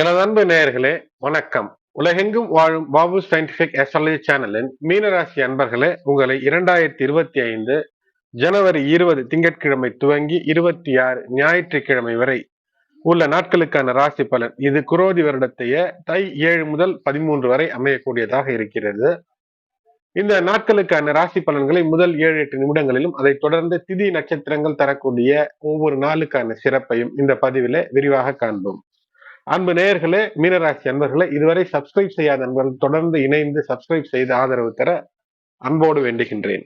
எனது அன்பு நேயர்களே வணக்கம். உலகெங்கும் வாழும் பாபு சயின்டிபிக் அஸ்ட்ராலஜி சேனலின் மீனராசி அன்பர்களே உங்களை இரண்டாயிரத்தி இருபத்தி ஐந்து ஜனவரி இருபது திங்கட்கிழமை துவங்கி இருபத்தி ஆறு ஞாயிற்றுக்கிழமை வரை உள்ள நாட்களுக்கான ராசி பலன் இது குரோதி வருடத்தைய தை ஏழு முதல் பதிமூன்று வரை அமையக்கூடியதாக இருக்கிறது. இந்த நாட்களுக்கான ராசி பலன்களை முதல் ஏழு எட்டு நிமிடங்களிலும் அதை தொடர்ந்து திதி நட்சத்திரங்கள் தரக்கூடிய ஒவ்வொரு நாளுக்கான சிறப்பையும் இந்த பதிவில விரிவாக காண்போம். அன்பு நேயர்களே மீனராசி அன்பர்களே இதுவரை சப்ஸ்கிரைப் செய்யாத நண்பர்கள் தொடர்ந்து இணைந்து சப்ஸ்கிரைப் செய்து ஆதரவு தர அன்போடு வேண்டுகின்றேன்.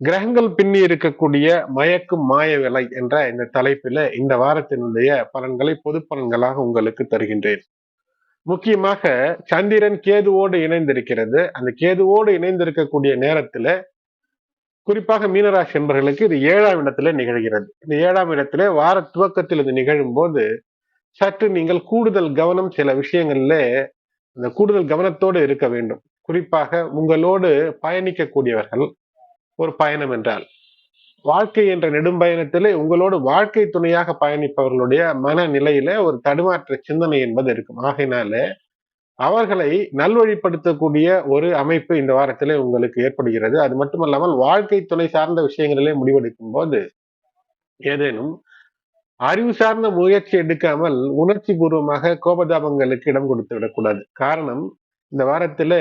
கிரகங்கள் பின்னி இருக்கக்கூடிய மயக்கும் மாய விலை என்ற இந்த தலைப்பில இந்த வாரத்தினுடைய பலன்களை பொது பலன்களாக உங்களுக்கு தருகின்றேன். முக்கியமாக சந்திரன் கேதுவோடு இணைந்திருக்கிறது. அந்த கேதுவோடு இணைந்திருக்கக்கூடிய நேரத்துல குறிப்பாக மீனராசி என்பர்களுக்கு இது ஏழாம் இடத்துல நிகழ்கிறது. இந்த ஏழாம் இடத்துல வார துவக்கத்தில் இது நிகழும் போது சற்று நீங்கள் கூடுதல் கவனம் சில விஷயங்கள்ல அந்த கூடுதல் கவனத்தோடு இருக்க வேண்டும். குறிப்பாக உங்களோடு பயணிக்கக்கூடியவர்கள் ஒரு பயணம் என்றால் வாழ்க்கை என்ற நெடும்பயணத்திலே உங்களோடு வாழ்க்கை துணையாக பயணிப்பவர்களுடைய மனநிலையில ஒரு தடுமாற்ற சிந்தனை என்பது இருக்கும். ஆகையினால அவர்களை நல்வழிப்படுத்தக்கூடிய ஒரு அமைப்பு இந்த வாரத்திலே உங்களுக்கு ஏற்படுகிறது. அது மட்டுமல்லாமல் வாழ்க்கை துணை சார்ந்த விஷயங்களிலே முடிவெடுக்கும் போது ஏதேனும் அறிவு சார்ந்த முயற்சி எடுக்காமல் உணர்ச்சி பூர்வமாக கோபதாபங்களுக்கு இடம் கொடுத்து விடக்கூடாது. காரணம் இந்த வாரத்துல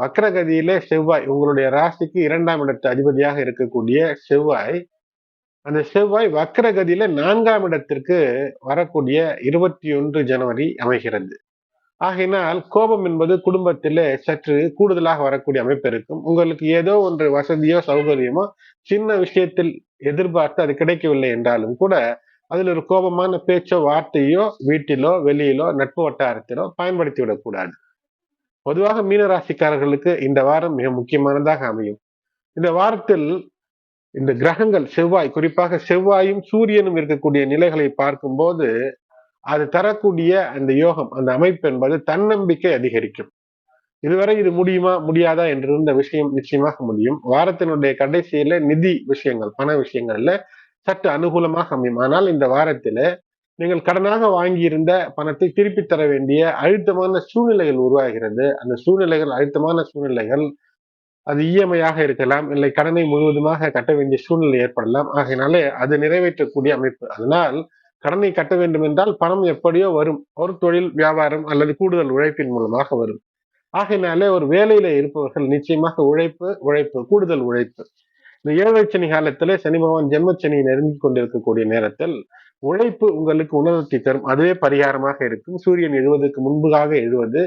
வக்ரகதியிலே செவ்வாய் உங்களுடைய ராசிக்கு இரண்டாம் இடத்து அதிபதியாக இருக்கக்கூடிய செவ்வாய் அந்த செவ்வாய் வக்ரகதியில நான்காம் இடத்திற்கு வரக்கூடிய இருபத்தி ஒன்று ஜனவரி அமைகிறது. ஆகையினால் கோபம் என்பது குடும்பத்திலே சற்று கூடுதலாக வரக்கூடிய அமைப்பு இருக்கும். உங்களுக்கு ஏதோ ஒன்று வசதியோ சௌகரியமோ சின்ன விஷயத்தில் எதிர்பார்த்து அது கிடைக்கவில்லை என்றாலும் கூட அதில் ஒரு கோபமான பேச்சோ வார்த்தையோ வீட்டிலோ வெளியிலோ நட்பு வட்டாரத்திலோ பயன்படுத்தி விடக்கூடாது பொதுவாக மீனராசிக்காரர்களுக்கு இந்த வாரம் மிக முக்கியமானதாக அமையும். இந்த வாரத்தில் இந்த கிரகங்கள் செவ்வாய் குறிப்பாக செவ்வாயும் சூரியனும் இருக்கக்கூடிய நிலைகளை பார்க்கும்போது அது தரக்கூடிய அந்த யோகம் அந்த அமைப்பு என்பது தன்னம்பிக்கை அதிகரிக்கும். இதுவரை இது முடியுமா முடியாதா என்று இருந்த விஷயம் நிச்சயமாக முடியும். வாரத்தினுடைய கடைசியில நிதி விஷயங்கள் பண விஷயங்கள்ல சற்று அனுகூலமாக அமையும். ஆனால் இந்த வாரத்தில் நீங்கள் கடனாக வாங்கியிருந்த பணத்தை திருப்பி தர வேண்டிய அழுத்தமான சூழ்நிலைகள் உருவாகிறது. அந்த சூழ்நிலைகள் அழுத்தமான சூழ்நிலைகள் அது இஎம்ஐயாக இருக்கலாம் இல்லை கடனை முழுவதுமாக கட்ட வேண்டிய சூழ்நிலை ஏற்படலாம். ஆகையினாலே அது நிறைவேற்றக்கூடிய அமைப்பு. அதனால் கடனை கட்ட வேண்டும் என்றால் பணம் எப்படியோ வரும். ஒரு தொழில் வியாபாரம் அல்லது கூடுதல் உழைப்பின் மூலமாக வரும். ஆகையினாலே ஒரு வேலையில இருப்பவர்கள் நிச்சயமாக உழைப்பு உழைப்பு கூடுதல் உழைப்பு. இந்த ஏழை சனி காலத்துல சனி பகவான் ஜென்மச்சனி நெருங்கி கொண்டிருக்கக்கூடிய நேரத்தில் உழைப்பு உங்களுக்கு உணர்த்தி தரும். அதுவே பரிகாரமாக இருக்கும். சூரியன் எழுவதற்கு முன்புகாக எழுவது.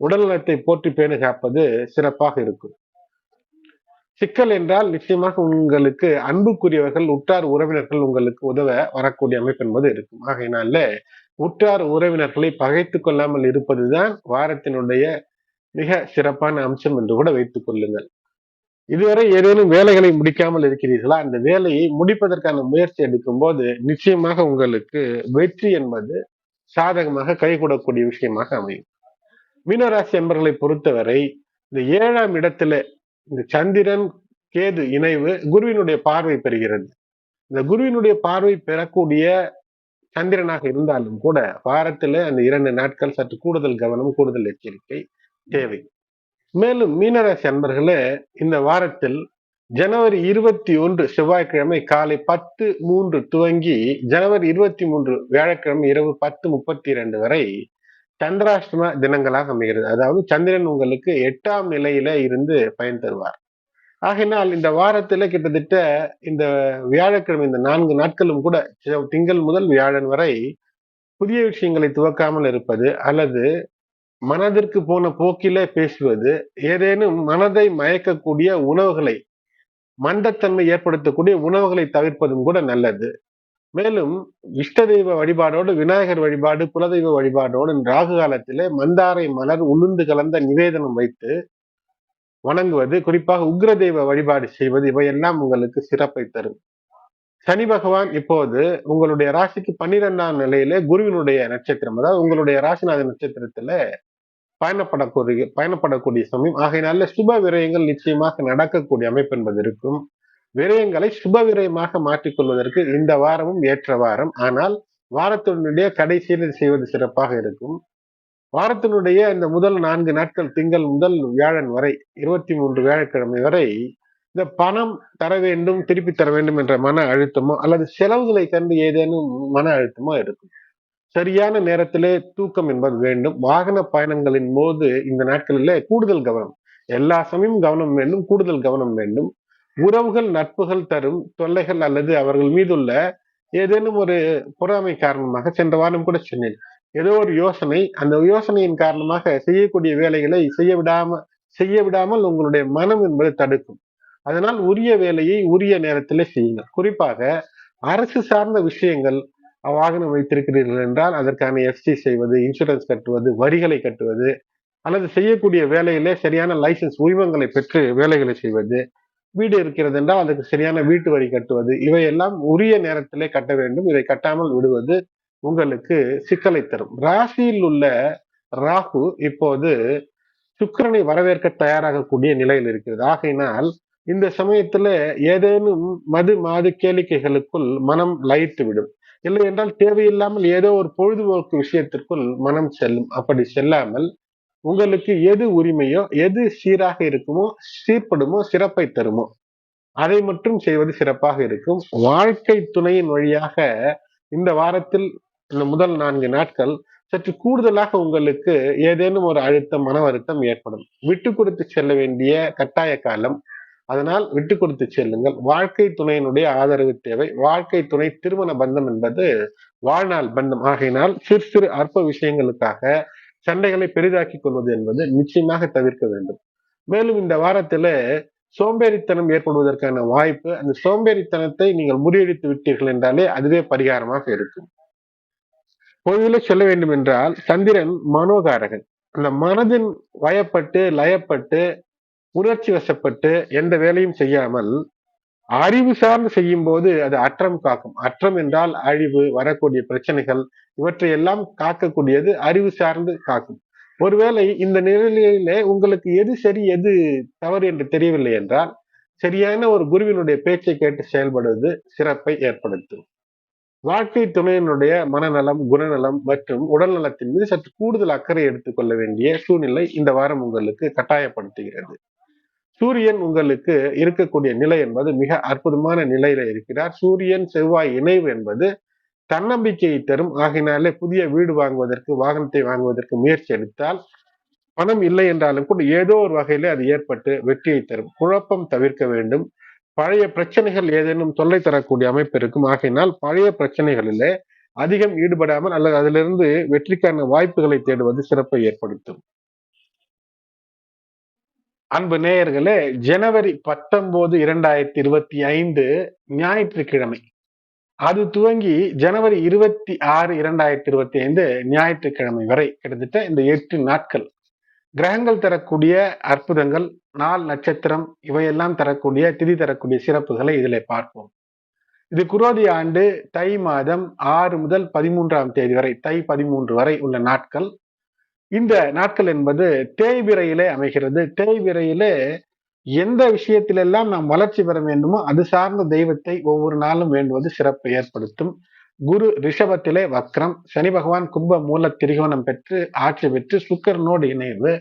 உடல் நலத்தை போற்றி பேணு காப்பது சிறப்பாக இருக்கும். சிக்கல் என்றால் நிச்சயமாக உங்களுக்கு அன்புக்குரியவர்கள் உற்றார் உறவினர்கள் உங்களுக்கு உதவ வரக்கூடிய அமைப்பு என்பது இருக்கும். ஆகையினால உற்றார் உறவினர்களை பகைத்து கொள்ளாமல் இருப்பதுதான் வாரத்தினுடைய மிக சிறப்பான அம்சம் என்று கூட வைத்துக் கொள்ளுங்கள். இதுவரை ஏதேனும் வேலைகளை முடிக்காமல் இருக்கிறீர்களா? அந்த வேலையை முடிப்பதற்கான முயற்சி எடுக்கும் போது நிச்சயமாக உங்களுக்கு வெற்றி என்பது சாதகமாக கைகூடக்கூடிய விஷயமாக அமையும். மீனராசி என்பர்களை பொறுத்தவரை இந்த ஏழாம் இடத்துல இந்த சந்திரன் கேது இணைவு குருவினுடைய பார்வை பெறுகிறது. இந்த குருவினுடைய பார்வை பெறக்கூடிய சந்திரனாக இருந்தாலும் கூட வாரத்துல அந்த இரண்டு நாட்கள் சற்று கூடுதல் கவனம் கூடுதல் எச்சரிக்கை தேவை. மேலும் மீனராசி அன்பர்களே இந்த வாரத்தில் ஜனவரி இருபத்தி ஒன்று செவ்வாய்க்கிழமை காலை பத்து மூன்று துவங்கி ஜனவரி இருபத்தி மூன்று வியாழக்கிழமை இரவு பத்து முப்பத்தி இரண்டு வரை சந்திராஷ்டம தினங்களாக அமைகிறது. அதாவது சந்திரன் உங்களுக்கு எட்டாம் நிலையில இருந்து பயன் தருவார். ஆகையினால் இந்த வாரத்துல கிட்டத்தட்ட இந்த வியாழக்கிழமை இந்த நான்கு நாட்களும் கூட திங்கள் முதல் வியாழன் வரை புதிய விஷயங்களை துவக்காமல் இருப்பது அல்லது மனதிற்கு போன போக்கிலே பேசுவது ஏதேனும் மனதை மயக்கக்கூடிய உணவுகளை மந்தத்தன்மை ஏற்படுத்தக்கூடிய உணவுகளை தவிர்ப்பதும் கூட நல்லது. மேலும் இஷ்ட தெய்வ வழிபாடோடு விநாயகர் வழிபாடு குலதெய்வ வழிபாடோடு ராகு காலத்திலே மந்தாரை மலர் உளுந்து கலந்த நிவேதனம் வைத்து வணங்குவது குறிப்பாக உக்ர தெய்வ வழிபாடு செய்வது இவையெல்லாம் உங்களுக்கு சிறப்பை தரும். சனி பகவான் இப்போது உங்களுடைய ராசிக்கு பன்னிரெண்டாம் நிலையிலே குருவினுடைய நட்சத்திரம் அதாவது உங்களுடைய ராசிநாத நட்சத்திரத்துல பயணப்படக்கூடிய பயணப்படக்கூடிய சமயம். ஆகையினால சுப விரயங்கள் நிச்சயமாக நடக்கக்கூடிய அமைப்பு என்பது இருக்கும். விரயங்களை சுப விரயமாக மாற்றிக்கொள்வதற்கு இந்த வாரமும் ஏற்ற வாரம். ஆனால் வாரத்தினுடைய கடைசியில் செய்வது சிறப்பாக இருக்கும். வாரத்தினுடைய இந்த முதல் நான்கு நாட்கள் திங்கள் முதல் வியாழன் வரை இருபத்தி மூன்று வியாழக்கிழமை வரை இந்த பணம் தர வேண்டும் திருப்பி தர வேண்டும் என்ற மன அழுத்தமோ அல்லது செலவுகளை கண்டு ஏதேனும் மன அழுத்தமோ இருக்கும். சரியான நேரத்திலே தூக்கம் என்பது வேண்டும். வாகன பயணங்களின் போது இந்த நாட்களிலே கூடுதல் கவனம். எல்லா சமயம் கவனம் வேண்டும் கூடுதல் கவனம் வேண்டும். உறவுகள் நட்புகள் தரும். தொல்லைகள் அல்லது அவர்கள் மீதுள்ள ஏதேனும் ஒரு பொறாமை காரணமாக சென்ற வாரம் கூட சொன்னேன். ஏதோ ஒரு யோசனை அந்த யோசனையின் காரணமாக செய்யக்கூடிய வேலைகளை செய்ய விடாம செய்ய விடாமல் உங்களுடைய மனம் என்பது தடுக்கும். அதனால் உரிய வேலையை உரிய நேரத்திலே செய்யுங்கள். குறிப்பாக அரசு சார்ந்த விஷயங்கள் வாகனம் வைத்திருக்கிறீர்கள் என்றால் அதற்கான எஃப்சி செய்வது இன்சூரன்ஸ் கட்டுவது வரிகளை கட்டுவது அல்லது செய்யக்கூடிய வேலையிலே சரியான லைசன்ஸ் உரிமங்களை பெற்று வேலைகளை செய்வது வீடு இருக்கிறது என்றால் அதுக்கு சரியான வீட்டு வரி கட்டுவது இவையெல்லாம் உரிய நேரத்திலே கட்ட வேண்டும். இதை கட்டாமல் விடுவது உங்களுக்கு சிக்கலை தரும். ராசியில் உள்ள ராகு இப்போது சுக்கரனை வரவேற்க தயாராகக்கூடிய நிலையில் இருக்கிறது. ஆகையினால் இந்த சமயத்துல ஏதேனும் மது மாது கேளிக்கைகளுக்குள் மனம் லயித்து விடும் இல்லை என்றால் தேவையில்லாமல் ஏதோ ஒரு பொழுதுபோக்கு விஷயத்திற்குள் மனம் செல்லும். அப்படி செல்லாமல் உங்களுக்கு எது உரிமையோ எது சீராக இருக்குமோ சீர்படுமோ சிறப்பை தருமோ அதை மட்டும் செய்வது சிறப்பாக இருக்கும். வாழ்க்கை துணையின் வழியாக இந்த வாரத்தில் இந்த முதல் நான்கு நாட்கள் சற்று கூடுதலாக உங்களுக்கு ஏதேனும் ஒரு அழுத்தம் மன வருத்தம் ஏற்படும். விட்டு கொடுத்து செல்ல வேண்டிய கட்டாய காலம் அதனால் விட்டு கொடுத்து செல்லுங்கள். வாழ்க்கை துணையினுடைய ஆதரவு தேவை. வாழ்க்கை துணை திருமண பந்தம் என்பது வாழ்நாள் பந்தம். ஆகையினால் சிறு சிறு அற்ப விஷயங்களுக்காக சண்டைகளை பெரிதாக்கி கொள்வது என்பது நிச்சயமாக தவிர்க்க வேண்டும். மேலும் இந்த வாரத்துல சோம்பேறித்தனம் ஏற்படுவதற்கான வாய்ப்பு அந்த சோம்பேறித்தனத்தை நீங்கள் முறியடித்து விட்டீர்கள் என்றாலே அதுவே பரிகாரமாக இருக்கும். பொதுவில் சொல்ல வேண்டும் என்றால் சந்திரன் மனோகாரகன். அந்த மனதின் வயப்பட்டு லயப்பட்டு உணர்ச்சி வசப்பட்டு எந்த வேலையும் செய்யாமல் அறிவு சார்ந்து செய்யும் போது அது அற்றம் காக்கும். அற்றம் என்றால் அழிவு வரக்கூடிய பிரச்சனைகள் இவற்றை எல்லாம் காக்கக்கூடியது அறிவு சார்ந்து காக்கும். ஒருவேளை இந்த நிலையிலே உங்களுக்கு எது சரி எது தவறு என்று தெரியவில்லை என்றால் சரியான ஒரு குருவினுடைய பேச்சை கேட்டு செயல்படுவது சிறப்பை ஏற்படுத்தும். வாழ்க்கை துணையினுடைய மனநலம் குணநலம் மற்றும் உடல் நலத்தின் மீது சற்று கூடுதல் அக்கறை எடுத்துக்கொள்ள வேண்டிய சூழ்நிலை இந்த வாரம் உங்களுக்கு கட்டாயப்படுத்துகிறது. சூரியன் உங்களுக்கு இருக்கக்கூடிய நிலை என்பது மிக அற்புதமான நிலையில இருக்கிறார். சூரியன் செவ்வாய் இணைவு என்பது தன்னம்பிக்கையை தரும். ஆகினாலே புதிய வீடு வாங்குவதற்கு வாகனத்தை வாங்குவதற்கு முயற்சி எடுத்தால் பணம் இல்லை என்றாலும் கூட ஏதோ ஒரு வகையில அது ஏற்பட்டு வெற்றியை தரும். குழப்பம் தவிர்க்க வேண்டும். பழைய பிரச்சனைகள் ஏதேனும் தொல்லை தரக்கூடிய அமைப்பு இருக்கும். ஆகையினால் பழைய பிரச்சனைகளிலே அதிகம் ஈடுபடாமல் அல்லது அதிலிருந்து வெற்றிக்கான வாய்ப்புகளை தேடுவது சிறப்பை ஏற்படுத்தும். அன்பு நேயர்களே ஜனவரி பத்தொன்பது இரண்டாயிரத்தி இருபத்தி ஐந்து ஞாயிற்றுக்கிழமை. அது துவங்கி ஜனவரி இருபத்தி ஆறு இரண்டாயிரத்தி இருபத்தி ஐந்து ஞாயிற்றுக்கிழமை வரை கிட்டத்தட்ட இந்த எட்டு நாட்கள். கிரகங்கள் தரக்கூடிய அற்புதங்கள் நாள் நட்சத்திரம் இவையெல்லாம் தரக்கூடிய திதி தரக்கூடிய சிறப்புகளை இதில் பார்ப்போம். இது குரோதி ஆண்டு தை மாதம் ஆறு முதல் பதிமூன்றாம் தேதி வரை தை பதிமூன்று வரை உள்ள நாட்கள். இந்த நாட்கள் என்பது தேய்விரையிலே அமைகிறது. தேய்விரையிலே எந்த விஷயத்திலெல்லாம் நாம் வளர்ச்சி பெற வேண்டுமோ அது சார்ந்த தெய்வத்தை ஒவ்வொரு நாளும் வேண்டுவது சிறப்பை ஏற்படுத்தும். குரு ரிஷபத்திலே வக்ரம் சனி பகவான் கும்ப மூல திரிகோணம் பெற்று ஆட்சி பெற்று சுக்கரனோடு இணைவு.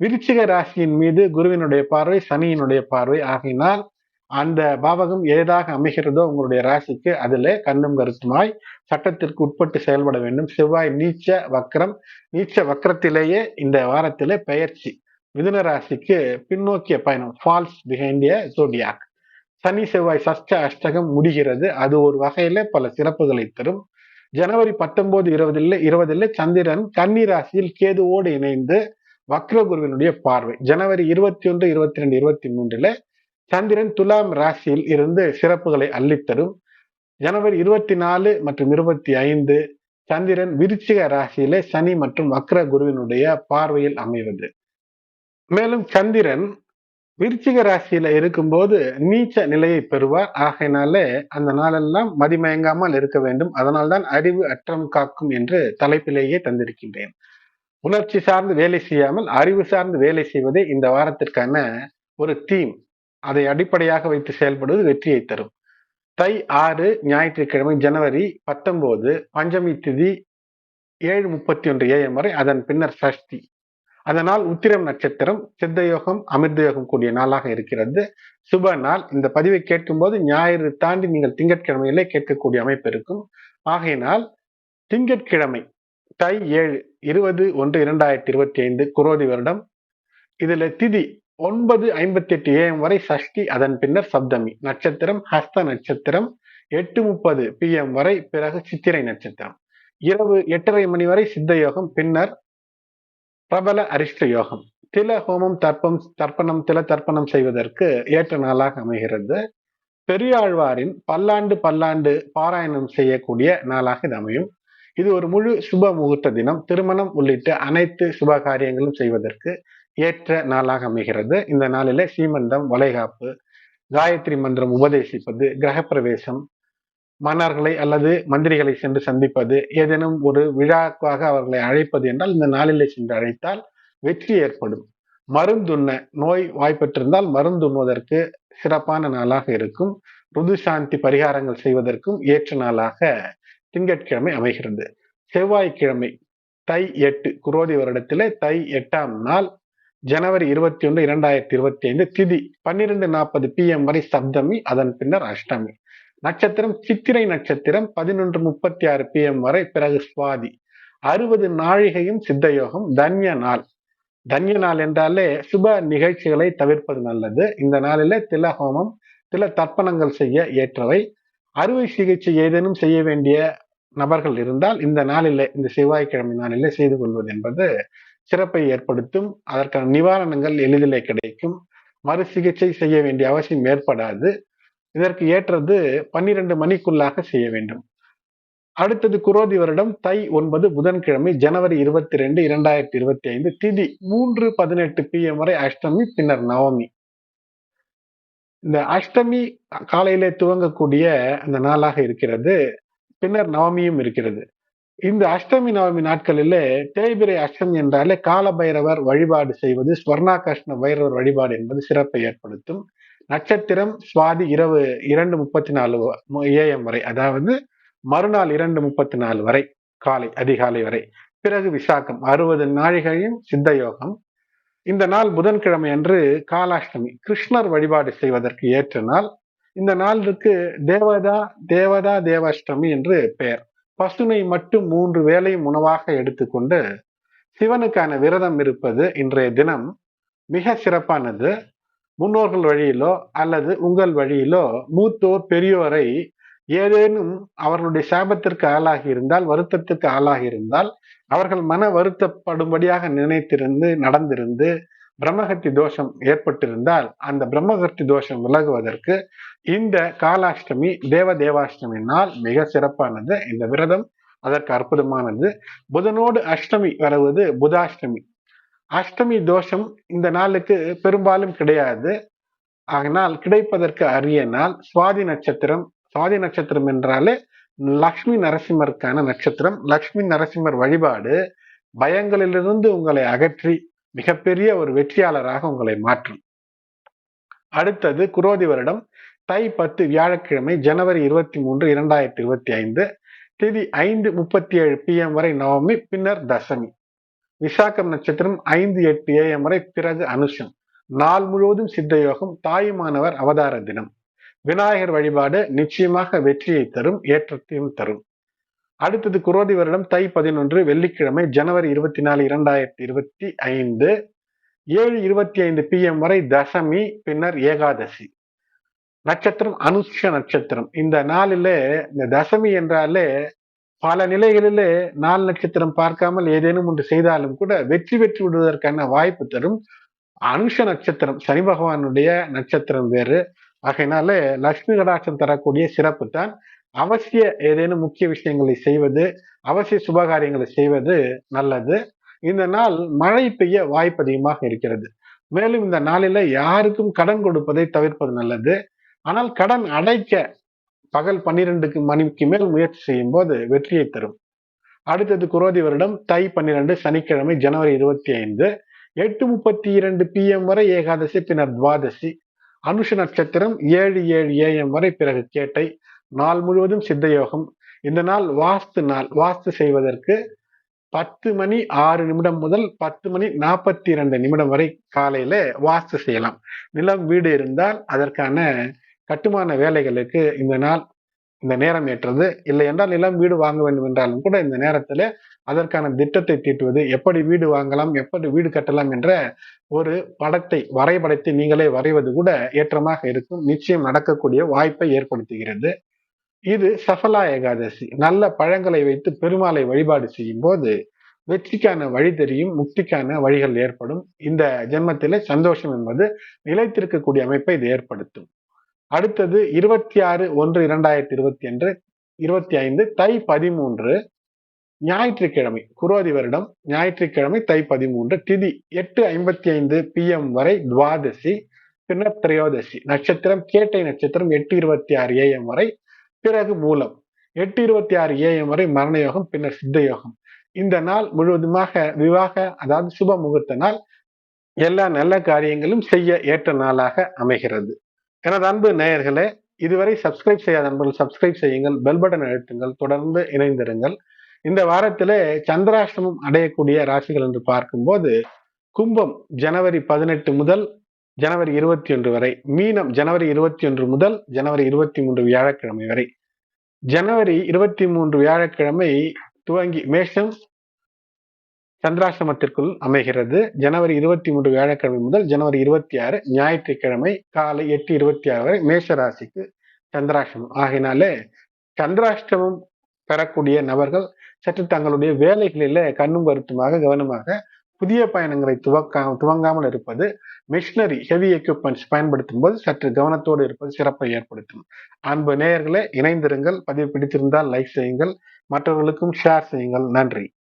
விருச்சிக ராசியின் மீது குருவினுடைய பார்வை சனியினுடைய பார்வை. ஆகினால் அந்த பாவகம் ஏதாக அமைகிறதோ உங்களுடைய ராசிக்கு அதிலே கண்ணும் கருத்துமாய் சட்டத்திற்கு உட்பட்டு செயல்பட வேண்டும். செவ்வாய் நீச்ச வக்ரம் நீச்ச வக்கரத்திலேயே இந்த வாரத்திலே பெயர்ச்சி. மிதுன ராசிக்கு பின்னோக்கிய பயணம். ஃபால்ஸ் பிஹைண்டிய சோடியாக் சனி செவ்வாய் சஷ்ட அஷ்டகம் முடிகிறது. அது ஒரு வகையில பல சிறப்புகளை தரும். ஜனவரி பத்தொன்பது இருபதில் இருபதில் சந்திரன் கன்னி ராசியில் கேதுவோடு இணைந்து வக்ரகுருவினுடைய பார்வை. ஜனவரி இருபத்தி ஒன்று இருபத்தி ரெண்டு இருபத்தி மூன்றுல சந்திரன் துலாம் ராசியில் இருந்து சிறப்புகளை அள்ளித்தரும். ஜனவரி இருபத்தி நாலு மற்றும் இருபத்தி ஐந்து சந்திரன் விருச்சிக ராசியிலே சனி மற்றும் வக்ர குருவினுடைய பார்வையில் அமைவது. மேலும் சந்திரன் விருச்சிக ராசியில இருக்கும்போது நீச்ச நிலையை பெறுவார். ஆகையினாலே அந்த நாளெல்லாம் மதிமயங்காமல் இருக்க வேண்டும். அதனால்தான் அறிவு அற்றம் காக்கும் என்று தலைப்பிலேயே தந்திருக்கின்றேன். உணர்ச்சி சார்ந்து வேலை செய்யாமல் அறிவு சார்ந்து வேலை செய்வதே இந்த வாரத்திற்கான ஒரு தீம் அதை அடிப்படையாக வைத்து செயல்படுவது வெற்றியை தரும். தை ஆறு ஞாயிற்றுக்கிழமை ஜனவரி பத்தொன்பது பஞ்சமி திதி ஏழு முப்பத்தி ஒன்று ஏஎம் வரை அதன் பின்னர் சஷ்டி. அதனால் உத்திரம் நட்சத்திரம் சித்த யோகம் அமிர்த யோகம் கூடிய நாளாக இருக்கிறது. சுப நாள். இந்த பதிவை கேட்கும்போது ஞாயிறு தாண்டி நீங்கள் திங்கட்கிழமையிலே கேட்கக்கூடிய அமைப்பு இருக்கும். ஆகையினால் திங்கட்கிழமை தை ஏழு இருபது ஒன்று இரண்டாயிரத்தி இருபத்தி ஐந்து குரோதி வருடம். இதுல திதி ஒன்பது ஐம்பத்தி எட்டு ஏஎம் வரை சஷ்டி அதன் பின்னர் சப்தமி. நட்சத்திரம் ஹஸ்த நட்சத்திரம். எட்டு முப்பது பிஎம் வரை பிறகு சித்திரை நட்சத்திரம். இரவு எட்டரை மணி வரை சித்த யோகம் பின்னர் பிரபல அரிஷ்ட யோகம். தில ஹோமம் தர்ப்பம் தர்ப்பணம் தில தர்ப்பணம் செய்வதற்கு ஏற்ற நாளாக அமைகிறது. பெரியாழ்வாரின் பல்லாண்டு பல்லாண்டு பாராயணம் செய்யக்கூடிய நாளாக இது அமையும். இது ஒரு முழு சுப முகூர்த்த தினம். திருமணம் உள்ளிட்ட அனைத்து சுப காரியங்களும் செய்வதற்கு ஏற்ற நாளாக அமைகிறது. இந்த நாளில சீமந்தம் வளைகாப்பு காயத்ரி மந்திரம் உபதேசிப்பது கிரகப்பிரவேசம் மன்னர்களை அல்லது மந்திரிகளை சென்று சந்திப்பது ஏதேனும் ஒரு விழாக்காக அவர்களை அழைப்பது என்றால் இந்த நாளிலே சென்று அழைத்தால் வெற்றி ஏற்படும். மருந்துண்ண நோய் வாய்ப்பெற்றிருந்தால் மருந்துண்ணுவதற்கு சிறப்பான நாளாக இருக்கும். ருது சாந்தி பரிகாரங்கள் செய்வதற்கும் ஏற்ற நாளாக திங்கட்கிழமை அமைகிறது. செவ்வாய்க்கிழமை தை எட்டு குரோதி வருடத்திலே தை எட்டாம் நாள் ஜனவரி இருபத்தி ஒன்று இரண்டாயிரத்தி இருபத்தி ஐந்து திதி பன்னிரெண்டு நாற்பது பி எம் வரை சப்தமி அதன் பின்னர் அஷ்டமி. நட்சத்திரம் சித்திரை நட்சத்திரம் பதினொன்று முப்பத்தி ஆறு பி எம் வரை பிறகு சுவாதி. அறுபது நாழிகையும் சித்தயோகம் தன்ய நாள். தன்ய நாள் என்றாலே சுப நிகழ்ச்சிகளை தவிர்ப்பது நல்லது. இந்த நாளில தில ஹோமம் தில தர்ப்பணங்கள் செய்ய ஏற்றவை. அறுவை சிகிச்சை ஏதேனும் செய்ய வேண்டிய நபர்கள் இருந்தால் இந்த நாளிலே இந்த செவ்வாய்க்கிழமை நாளிலே செய்து கொள்வது என்பது சிறப்பை ஏற்படுத்தும் அதற்கான நிவாரணங்கள் எளிதிலே கிடைக்கும். மறு சிகிச்சை செய்ய வேண்டிய அவசியம் ஏற்படாது. இதற்கு ஏற்றது பன்னிரண்டு மணிக்குள்ளாக செய்ய வேண்டும். அடுத்தது குரோதி வருடம் தை ஒன்பது புதன்கிழமை ஜனவரி இருபத்தி ரெண்டு இரண்டாயிரத்தி இருபத்தி ஐந்து திதி மூன்று பதினெட்டு பி எம் வரை அஷ்டமி பின்னர் நவமி. இந்த அஷ்டமி காலையிலே துவங்கக்கூடிய அந்த நாளாக இருக்கிறது. பின்னர் நவமியும் இருக்கிறது. இந்த அஷ்டமி நவமி நாட்களிலே தேய்பிரை அஷ்டமி என்றாலே கால பைரவர் வழிபாடு செய்வது ஸ்வர்ணாகிருஷ்ண பைரவர் வழிபாடு என்பது சிறப்பை ஏற்படுத்தும். நட்சத்திரம் சுவாதி இரவு இரண்டு முப்பத்தி நாலு ஏஎம் வரை அதாவது மறுநாள் இரண்டு முப்பத்தி நாலு வரை காலை அதிகாலை வரை. பிறகு விசாகம் அறுபது நாழிகையும் சித்த யோகம். இந்த நாள் புதன்கிழமை அன்று காலாஷ்டமி. கிருஷ்ணர் வழிபாடு செய்வதற்கு ஏற்ற நாள். இந்த நாளுக்கு தேவதா தேவதா தேவாஷ்டமி என்று பெயர். பசுமை மட்டும் மூன்று வேலையும் உணவாக எடுத்துக்கொண்டு சிவனுக்கான விரதம் இருப்பது இன்றைய தினம் மிக சிறப்பானது. முன்னோர்கள் வழியிலோ அல்லது உங்கள் வழியிலோ மூத்தோர் பெரியோரை ஏதேனும் அவர்களுடைய சாபத்திற்கு ஆளாகி இருந்தால் வருத்தத்துக்கு ஆளாகி இருந்தால் அவர்கள் மன வருத்தப்படும்படியாக நினைத்திருந்து நடந்திருந்து பிரம்மகத்தி தோஷம் ஏற்பட்டிருந்தால் அந்த பிரம்மகத்தி தோஷம் விலகுவதற்கு இந்த காலாஷ்டமி தேவ தேவாஷ்டமி நாள் மிக சிறப்பானது. இந்த விரதம் அதற்கு அற்புதமானது. புதனோடு அஷ்டமி வருவது புதாஷ்டமி. அஷ்டமி தோஷம் இந்த நாளுக்கு பெரும்பாலும் கிடையாது. ஆனால் கிடைப்பதற்கு அரிய நாள் சுவாதி நட்சத்திரம். சுவாதி நட்சத்திரம் என்றாலே லக்ஷ்மி நரசிம்மருக்கான நட்சத்திரம். லக்ஷ்மி நரசிம்மர் வழிபாடு பயங்களிலிருந்து உங்களை அகற்றி மிகப்பெரிய ஒரு வெற்றியாளராக உங்களை மாற்றும். அடுத்தது குரோதி வருடம் தை பத்து வியாழக்கிழமை ஜனவரி இருபத்தி மூன்று இரண்டாயிரத்தி இருபத்தி ஐந்து திதி ஐந்து முப்பத்தி ஏழு பிஎம் வரை நவமி பின்னர் தசமி. விசாகம் நட்சத்திரம் ஐந்து எட்டு ஏஎம் வரை பிறகு அனுஷம். நாள் முழுவதும் சித்த யோகம் தாயுமானவர் அவதார தினம். விநாயகர் வழிபாடு நிச்சயமாக வெற்றியை தரும் ஏற்றத்தையும் தரும். அடுத்தது குரோதி வருடம் தை பதினொன்று வெள்ளிக்கிழமை ஜனவரி இருபத்தி நாலு இரண்டாயிரத்தி இருபத்தி ஐந்து. ஏழு இருபத்தி ஐந்து பி எம் வரை தசமி பின்னர் ஏகாதசி. நட்சத்திரம் அனுஷ நட்சத்திரம். இந்த நாளிலே இந்த தசமி என்றாலே பல நிலைகளிலே நாள் நட்சத்திரம் பார்க்காமல் ஏதேனும் ஒன்று செய்தாலும் கூட வெற்றி பெற்று விடுவதற்கான வாய்ப்பு தரும். அனுஷ நட்சத்திரம் சனி பகவானுடைய நட்சத்திரம் வேறு. ஆகையினால லக்ஷ்மி கடாட்சம் தரக்கூடிய சிறப்பு தான். அவசிய ஏதேனும் முக்கிய விஷயங்களை செய்வது அவசிய சுபகாரியங்களை செய்வது நல்லது. இந்த நாள் மழை பெய்ய வாய்ப்பு அதிகமாக இருக்கிறது. மேலும் இந்த நாளில யாருக்கும் கடன் கொடுப்பதை தவிர்ப்பது நல்லது. ஆனால் கடன் அடைக்க பகல் பன்னிரெண்டுக்கு மணிக்கு மேல் முயற்சி செய்யும் போது வெற்றியை தரும். அடுத்தது குரோதி வருடம் தை பன்னிரண்டு சனிக்கிழமை ஜனவரி இருபத்தி ஐந்து எட்டு முப்பத்தி இரண்டு பிஎம் வரை ஏகாதசி பின்னர் துவாதசி. அனுஷ நட்சத்திரம் ஏழு ஏழு ஏஎம் வரை பிறகு கேட்டை நாள் முழுவதும் சித்த யோகம் இந்த நாள் வாஸ்து நாள். வாஸ்து செய்வதற்கு பத்து மணி ஆறு நிமிடம் முதல் பத்து மணி நாற்பத்தி இரண்டு நிமிடம் வரை காலையில வாஸ்து செய்யலாம். நிலம் வீடு இருந்தால் அதற்கான கட்டுமான வேலைகளுக்கு இந்த நாள் இந்த நேரம் ஏற்றது. இல்லை என்றால் நிலம் வீடு வாங்க வேண்டும் என்றாலும் கூட இந்த நேரத்துல அதற்கான திட்டத்தை தீட்டுவது எப்படி வீடு வாங்கலாம் எப்படி வீடு கட்டலாம் என்ற ஒரு படத்தை வரைபடத்தை நீங்களே வரைவது கூட ஏற்றமாக இருக்கும். நிச்சயம் நடக்கக்கூடிய வாய்ப்பை ஏற்படுத்துகிறது. இது சஃபலா ஏகாதசி நல்ல பழங்களை வைத்து பெருமாளை வழிபாடு செய்யும் போது வெற்றிக்கான வழி தெரியும் முக்திக்கான வழிகள் ஏற்படும். இந்த ஜென்மத்திலே சந்தோஷம் என்பது நிலைத்திருக்கக்கூடிய அமைப்பை இது ஏற்படுத்தும். அடுத்தது இருபத்தி ஆறு ஒன்று இரண்டாயிரத்தி இருபத்தி அன்று இருபத்தி ஐந்து தை பதிமூன்று ஞாயிற்றுக்கிழமை குரோதி வருடம் ஞாயிற்றுக்கிழமை தை பதிமூன்று திதி எட்டு ஐம்பத்தி ஐந்து பிஎம் வரை துவாதசி பின்னர் திரையோதசி நட்சத்திரம் கேட்டை நட்சத்திரம் எட்டு இருபத்தி ஆறு ஏஎம் வரை பிறகு மூலம் எட்டு இருபத்தி ஆறு ஏஎம் வரை மரண யோகம் பின்னர் சித்த யோகம். இந்த நாள் முழுவதுமாக விவாக அதாவது சுப முகூர்த்த நாள் எல்லா நல்ல காரியங்களும் செய்ய ஏற்ற நாளாக அமைகிறது. எனது அன்பு நேயர்களே இதுவரை சப்ஸ்கிரைப் செய்யாத நண்பர்கள் சப்ஸ்கிரைப் செய்யுங்கள் பெல் பட்டன் அழுத்துங்கள் தொடர்ந்து இணைந்திருங்கள். இந்த வாரத்திலே சந்திராஷ்டமம் அடையக்கூடிய ராசிகள் என்று பார்க்கும்போது கும்பம் ஜனவரி பதினெட்டு முதல் ஜனவரி இருபத்தி ஒன்று வரை மீனம் ஜனவரி இருபத்தி ஒன்று முதல் ஜனவரி இருபத்தி மூன்று வியாழக்கிழமை வரை. ஜனவரி இருபத்தி மூன்று வியாழக்கிழமை துவங்கி மேஷம் சந்திராசிரமத்திற்குள் அமைகிறது. ஜனவரி இருபத்தி மூன்று வியாழக்கிழமை முதல் ஜனவரி இருபத்தி ஆறு ஞாயிற்றுக்கிழமை காலை எட்டு இருபத்தி ஆறு வரை மேஷ ராசிக்கு சந்திராஷ்டமம். ஆகினாலே சந்திராஷ்டமம் பெறக்கூடிய நபர்கள் சற்று தங்களுடைய வேலைகளில கண்ணும் கருத்துமாக கவனமாக புதிய பயணங்களை துவக்க துவங்காமல் இருப்பது மிஷினரி ஹெவி எக்யூப்மெண்ட்ஸ் பயன்படுத்தும் போது சற்று கவனத்தோடு இருப்பது சிறப்பை ஏற்படுத்தும். அன்பு நேயர்களே இணைந்திருங்கள். பதிவு பிடித்திருந்தால் லைக் செய்யுங்கள். மற்றவர்களுக்கும் ஷேர் செய்யுங்கள். நன்றி.